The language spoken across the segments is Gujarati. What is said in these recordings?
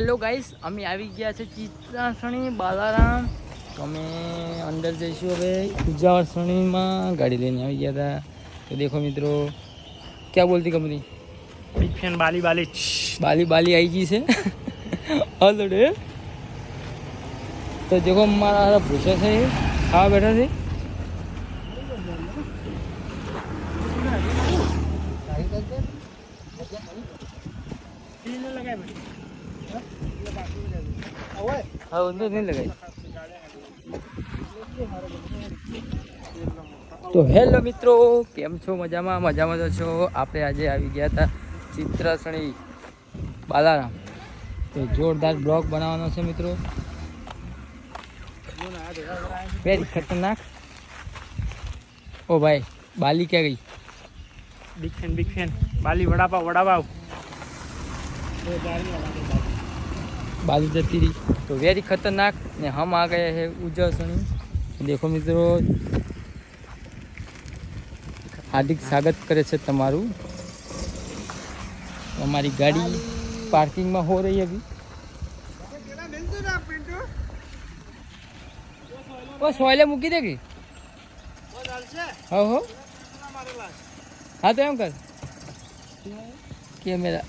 હેલો ગાઈસ અમે આવી ગયા છે ચિત્રાસણી બાલારામ. તો અમે અંદર જઈશું હવે. ઉજાવરસણીમાં ગાડી લઈને આવી ગયા હતા. તો દેખો મિત્રો ક્યાં બોલતી company big fan Bali Bali. Bali Bali આવી ગઈ છે. હલડે. તો દેખો મારા હારા ભૂસા છે ખાવા બેઠા છે. હા અંદર નહીં લગાવી તો હેલો મિત્રો કેમ છો? મજામાં? મજામાં તો છો? આપણે આજે આવી ગયા હતા ચિત્રસણી બાલારામ. તો જોરદાર બ્લોગ બનાવવાનો છે મિત્રો. વેરી ખતરનાક. ઓ ભાઈ બાલી ક્યાં ગઈ? Big fan big fan Bali vadapav vadapav. બાજુ જતી રહી. તો વેરી ખતરનાક ને હમ આ ગયા છે ઉજવણી દેખો મિત્રો, હાર્દિક સ્વાગત કરે છે તમારું. અમારી ગાડી પાર્કિંગમાં હો રહી હતી બસ સોયલે મૂકી દે કે? હા. હા, તો એમ કર. કેમેરા.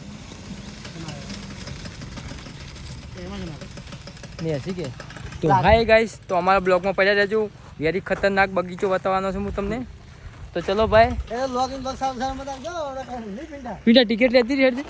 ને હસી કે? તો હાય ગાઈસ તો અમારા બ્લોગમાં પડ્યા જજો વેરી ખતરનાક બગીચો બતાવવાનો છું હું તમને. તો ચલો ભાઈ પીડા. ટિકિટ લેતી રહી હેડજે